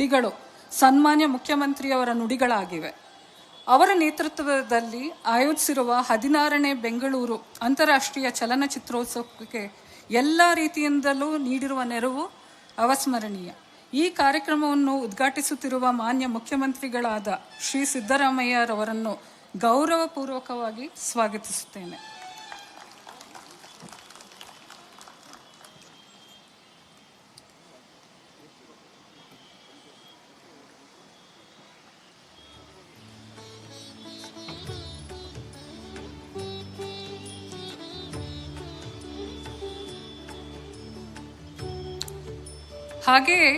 ನುಡಿಗಳು, ಸನ್ಮಾನ್ಯ ಮುಖ್ಯಮಂತ್ರಿಯವರ ನುಡಿಗಳಾಗಿವೆ. ಅವರ ನೇತೃತ್ವದಲ್ಲಿ ಆಯೋಜಿಸಿರುವ ಹದಿನಾರನೇ ಬೆಂಗಳೂರು ಅಂತಾರಾಷ್ಟ್ರೀಯ ಚಲನಚಿತ್ರೋತ್ಸವಕ್ಕೆ ಎಲ್ಲ ರೀತಿಯಿಂದಲೂ ನೀಡಿರುವ ನೆರವು ಅವಸ್ಮರಣೀಯ. ಈ ಕಾರ್ಯಕ್ರಮವನ್ನು ಉದ್ಘಾಟಿಸುತ್ತಿರುವ ಮಾನ್ಯ ಮುಖ್ಯಮಂತ್ರಿಗಳಾದ ಶ್ರೀ ಸಿದ್ದರಾಮಯ್ಯರವರನ್ನು ಗೌರವಪೂರ್ವಕವಾಗಿ ಸ್ವಾಗತಿಸುತ್ತೇನೆ. ಹಾಗೆಯೇ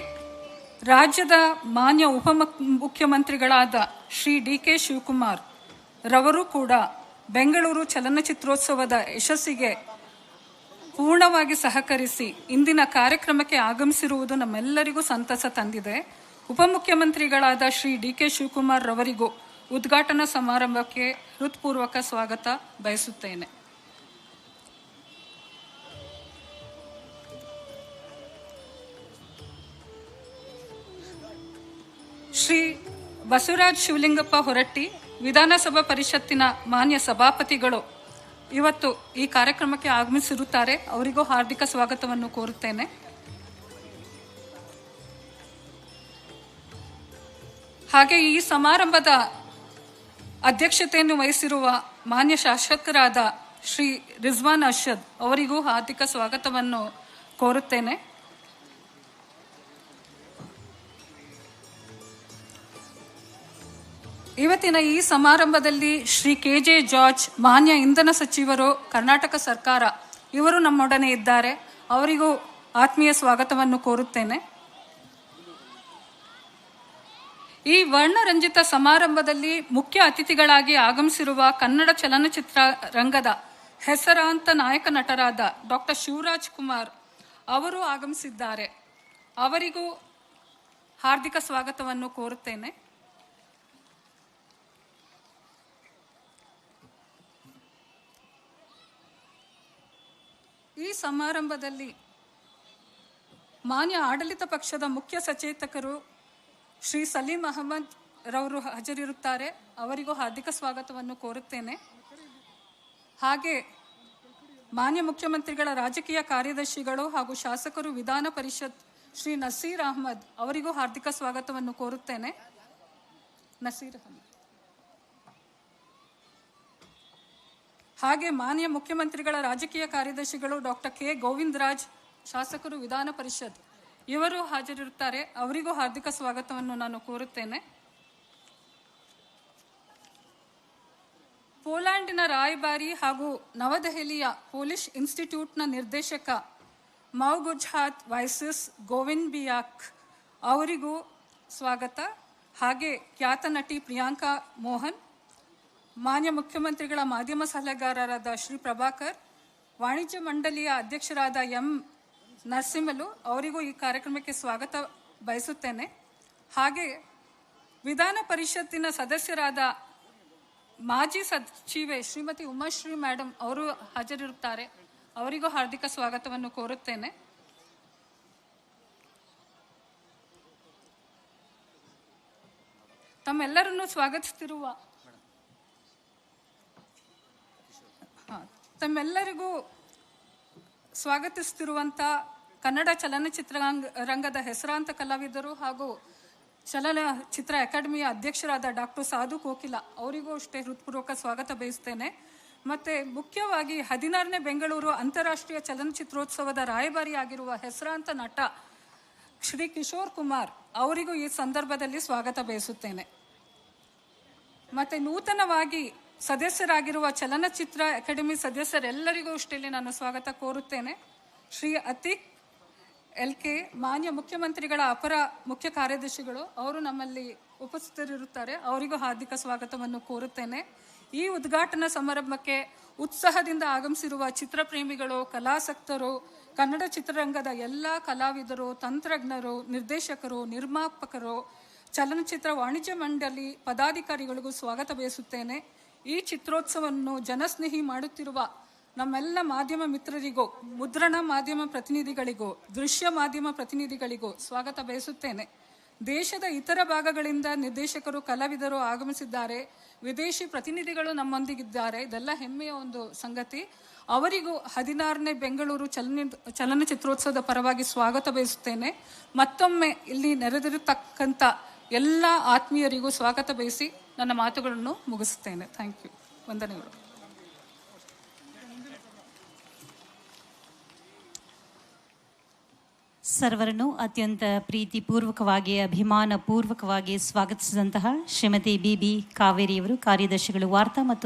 ರಾಜ್ಯದ ಮಾನ್ಯ ಉಪ ಮುಖ್ಯಮಂತ್ರಿಗಳಾದ ಶ್ರೀ ಡಿ ಕೆ ಶಿವಕುಮಾರ್ ರವರು ಕೂಡ ಬೆಂಗಳೂರು ಚಲನಚಿತ್ರೋತ್ಸವದ ಯಶಸ್ಸಿಗೆ ಪೂರ್ಣವಾಗಿ ಸಹಕರಿಸಿ ಇಂದಿನ ಕಾರ್ಯಕ್ರಮಕ್ಕೆ ಆಗಮಿಸಿರುವುದು ನಮ್ಮೆಲ್ಲರಿಗೂ ಸಂತಸ ತಂದಿದೆ. ಉಪಮುಖ್ಯಮಂತ್ರಿಗಳಾದ ಶ್ರೀ ಡಿ ಕೆ ಶಿವಕುಮಾರ್ ರವರಿಗೂ ಉದ್ಘಾಟನಾ ಸಮಾರಂಭಕ್ಕೆ ಹೃತ್ಪೂರ್ವಕ ಸ್ವಾಗತ ಬಯಸುತ್ತೇನೆ. ಶ್ರೀ ಬಸವರಾಜ್ ಶಿವಲಿಂಗಪ್ಪ ಹೊರಟ್ಟಿ ವಿಧಾನಸಭಾ ಪರಿಷತ್ತಿನ ಮಾನ್ಯ ಸಭಾಪತಿಗಳು ಇವತ್ತು ಈ ಕಾರ್ಯಕ್ರಮಕ್ಕೆ ಆಗಮಿಸಿರುತ್ತಾರೆ. ಅವರಿಗೂ ಹಾರ್ದಿಕ ಸ್ವಾಗತವನ್ನು ಕೋರುತ್ತೇನೆ. ಹಾಗೆ ಈ ಸಮಾರಂಭದ ಅಧ್ಯಕ್ಷತೆಯನ್ನು ವಹಿಸಿರುವ ಮಾನ್ಯ ಶಾಸಕರಾದ ಶ್ರೀ ರಿಜ್ವಾನ್ ಅರ್ಷದ್ ಅವರಿಗೂ ಹಾರ್ದಿಕ ಸ್ವಾಗತವನ್ನು ಕೋರುತ್ತೇನೆ. ಇವತ್ತಿನ ಈ ಸಮಾರಂಭದಲ್ಲಿ ಶ್ರೀ ಕೆ ಜೆ ಜಾರ್ಜ್, ಮಾನ್ಯ ಇಂಧನ ಸಚಿವರು, ಕರ್ನಾಟಕ ಸರ್ಕಾರ, ಇವರು ನಮ್ಮೊಡನೆ ಇದ್ದಾರೆ. ಅವರಿಗೂ ಆತ್ಮೀಯ ಸ್ವಾಗತವನ್ನು ಕೋರುತ್ತೇನೆ. ಈ ವರ್ಣರಂಜಿತ ಸಮಾರಂಭದಲ್ಲಿ ಮುಖ್ಯ ಅತಿಥಿಗಳಾಗಿ ಆಗಮಿಸಿರುವ ಕನ್ನಡ ಚಲನಚಿತ್ರ ರಂಗದ ಹೆಸರಾಂತ ನಾಯಕ ನಟರಾದ ಡಾಕ್ಟರ್ ಶಿವರಾಜ್ ಕುಮಾರ್ ಅವರು ಆಗಮಿಸಿದ್ದಾರೆ. ಅವರಿಗೂ ಹಾರ್ದಿಕ ಸ್ವಾಗತವನ್ನು ಕೋರುತ್ತೇನೆ. ಸಮಾರಂಭದಲ್ಲಿ ಮಾನ್ಯ ಆಡಳಿತ ಪಕ್ಷದ ಮುಖ್ಯ ಸಚೇತಕರು ಶ್ರೀ ಸಲೀಂ ಅಹಮದ್ ರವರು ಹಾಜರಿರುತ್ತಾರೆ. ಅವರಿಗೂ ಹಾರ್ದಿಕ ಸ್ವಾಗತವನ್ನು ಕೋರುತ್ತೇನೆ. ಹಾಗೆ ಮಾನ್ಯ ಮುಖ್ಯಮಂತ್ರಿಗಳ ರಾಜಕೀಯ ಕಾರ್ಯದರ್ಶಿಗಳು ಹಾಗೂ ಶಾಸಕರು ವಿಧಾನ ಪರಿಷತ್ ಶ್ರೀ ನಸೀರ್ ಅಹಮದ್ ಅವರಿಗೂ ಹಾರ್ದಿಕ ಸ್ವಾಗತವನ್ನು ಕೋರುತ್ತೇನೆ. ನಸೀರ್ ಅಹಮದ್. ಹಾಗೆ ಮಾನ್ಯ ಮುಖ್ಯಮಂತ್ರಿಗಳ ರಾಜಕೀಯ ಕಾರ್ಯದರ್ಶಿಗಳು ಡಾಕ್ಟರ್ ಕೆ ಗೋವಿಂದರಾಜ್, ಶಾಸಕರು ವಿಧಾನ ಪರಿಷತ್, ಇವರು ಹಾಜರಿರುತ್ತಾರೆ. ಅವರಿಗೂ ಹಾರ್ದಿಕ ಸ್ವಾಗತವನ್ನು ನಾನು ಕೋರುತ್ತೇನೆ. ಪೋಲ್ಯಾಂಡಿನ ರಾಯಭಾರಿ ಹಾಗೂ ನವದೆಹಲಿಯ ಪೋಲಿಷ್ ಇನ್ಸ್ಟಿಟ್ಯೂಟ್ನ ನಿರ್ದೇಶಕ ಮೌಗುಜಾತ್ ವೈಸಸ್ ಗೋವಿಂದ್ ಬಿಯಾಕ್ ಅವರಿಗೂ ಸ್ವಾಗತ. ಹಾಗೆ ಖ್ಯಾತ ನಟಿ ಪ್ರಿಯಾಂಕಾ ಮೋಹನ್ ಮಾನ್ಯ ಮುಖ್ಯಮಂತ್ರಿಗಳ ಮಾಧ್ಯಮ ಸಲಹೆಗಾರರಾದ ಶ್ರೀ ಪ್ರಭಾಕರ್, ವಾಣಿಜ್ಯ ಮಂಡಳಿಯ ಅಧ್ಯಕ್ಷರಾದ ಎಂ ನರಸಿಂಹಲು ಅವರಿಗೂ ಈ ಕಾರ್ಯಕ್ರಮಕ್ಕೆ ಸ್ವಾಗತ ಬಯಸುತ್ತೇನೆ. ಹಾಗೆ ವಿಧಾನ ಪರಿಷತ್ತಿನ ಸದಸ್ಯರಾದ ಮಾಜಿ ಸಚಿವೆ ಶ್ರೀಮತಿ ಉಮಾಶ್ರೀ ಮೇಡಮ್ ಅವರು ಹಾಜರಿರುತ್ತಾರೆ. ಅವರಿಗೂ ಹಾರ್ದಿಕ ಸ್ವಾಗತವನ್ನು ಕೋರುತ್ತೇನೆ. ತಮ್ಮೆಲ್ಲರನ್ನು ಸ್ವಾಗತಿಸುತ್ತಿರುವ ತಮ್ಮೆಲ್ಲರಿಗೂ ಸ್ವಾಗತಿಸುತ್ತಿರುವಂಥ ಕನ್ನಡ ಚಲನಚಿತ್ರ ರಂಗದ ಹೆಸರಾಂತ ಕಲಾವಿದರು ಹಾಗೂ ಚಲನಚಿತ್ರ ಅಕಾಡೆಮಿಯ ಅಧ್ಯಕ್ಷರಾದ ಡಾಕ್ಟರ್ ಸಾಧು ಕೋಕಿಲ ಅವರಿಗೂ ಅಷ್ಟೇ ಹೃತ್ಪೂರ್ವಕ ಸ್ವಾಗತ ಬಯಸ್ತೇನೆ. ಮತ್ತು ಮುಖ್ಯವಾಗಿ ಹದಿನಾರನೇ ಬೆಂಗಳೂರು ಅಂತಾರಾಷ್ಟ್ರೀಯ ಚಲನಚಿತ್ರೋತ್ಸವದ ರಾಯಭಾರಿಯಾಗಿರುವ ಹೆಸರಾಂತ ನಟ ಶ್ರೀ ಕಿಶೋರ್ ಕುಮಾರ್ ಅವರಿಗೂ ಈ ಸಂದರ್ಭದಲ್ಲಿ ಸ್ವಾಗತ ಬಯಸುತ್ತೇನೆ. ಮತ್ತೆ ನೂತನವಾಗಿ ಸದಸ್ಯರಾಗಿರುವ ಚಲನಚಿತ್ರ ಅಕಾಡೆಮಿ ಸದಸ್ಯರೆಲ್ಲರಿಗೂ ಅಷ್ಟೇ ನಾನು ಸ್ವಾಗತ ಕೋರುತ್ತೇನೆ. ಶ್ರೀ ಅತಿಕ್ ಎಲ್ ಕೆ ಮಾನ್ಯ ಮುಖ್ಯಮಂತ್ರಿಗಳ ಅಪರ ಮುಖ್ಯ ಕಾರ್ಯದರ್ಶಿಗಳು, ಅವರು ನಮ್ಮಲ್ಲಿ ಉಪಸ್ಥಿತರಿರುತ್ತಾರೆ. ಅವರಿಗೂ ಹಾರ್ದಿಕ ಸ್ವಾಗತವನ್ನು ಕೋರುತ್ತೇನೆ. ಈ ಉದ್ಘಾಟನಾ ಸಮಾರಂಭಕ್ಕೆ ಉತ್ಸಾಹದಿಂದ ಆಗಮಿಸಿರುವ ಚಿತ್ರಪ್ರೇಮಿಗಳು, ಕಲಾಸಕ್ತರು, ಕನ್ನಡ ಚಿತ್ರರಂಗದ ಎಲ್ಲ ಕಲಾವಿದರು, ತಂತ್ರಜ್ಞರು, ನಿರ್ದೇಶಕರು, ನಿರ್ಮಾಪಕರು, ಚಲನಚಿತ್ರ ವಾಣಿಜ್ಯ ಮಂಡಳಿ ಪದಾಧಿಕಾರಿಗಳಿಗೂ ಸ್ವಾಗತ ಬಯಸುತ್ತೇನೆ. ಈ ಚಿತ್ರೋತ್ಸವವನ್ನು ಜನಸ್ನೇಹಿ ಮಾಡುತ್ತಿರುವ ನಮ್ಮೆಲ್ಲ ಮಾಧ್ಯಮ ಮಿತ್ರರಿಗೂ, ಮುದ್ರಣ ಮಾಧ್ಯಮ ಪ್ರತಿನಿಧಿಗಳಿಗೂ, ದೃಶ್ಯ ಮಾಧ್ಯಮ ಪ್ರತಿನಿಧಿಗಳಿಗೂ ಸ್ವಾಗತ ಬಯಸುತ್ತೇನೆ. ದೇಶದ ಇತರ ಭಾಗಗಳಿಂದ ನಿರ್ದೇಶಕರು, ಕಲಾವಿದರು ಆಗಮಿಸಿದ್ದಾರೆ. ವಿದೇಶಿ ಪ್ರತಿನಿಧಿಗಳು ನಮ್ಮೊಂದಿಗಿದ್ದಾರೆ. ಇದೆಲ್ಲ ಹೆಮ್ಮೆಯ ಒಂದು ಸಂಗತಿ. ಅವರಿಗೂ ಹದಿನಾರನೇ ಬೆಂಗಳೂರು ಚಲನ, ಚಲನಚಿತ್ರೋತ್ಸವದ ಪರವಾಗಿ ಸ್ವಾಗತ ಬಯಸುತ್ತೇನೆ. ಮತ್ತೊಮ್ಮೆ ಇಲ್ಲಿ ನೆರೆದಿರತಕ್ಕಂಥ ಎಲ್ಲ ಆತ್ಮೀಯರಿಗೂ ಸ್ವಾಗತ ಬಯಸಿ ನನ್ನ ಮಾತುಗಳನ್ನು ಮುಗಿಸುತ್ತೇನೆ. ಥ್ಯಾಂಕ್ ಯು ವಂದನೆಗಳು. ಸರ್ವರನ್ನು ಅತ್ಯಂತ ಪ್ರೀತಿಪೂರ್ವಕವಾಗಿ, ಅಭಿಮಾನಪೂರ್ವಕವಾಗಿ ಸ್ವಾಗತಿಸಿದಂತಹ ಶ್ರೀಮತಿ ಬಿ ಬಿ ಕಾವೇರಿಯವರು, ಕಾರ್ಯದರ್ಶಿಗಳು, ವಾರ್ತಾ ಮತ್ತು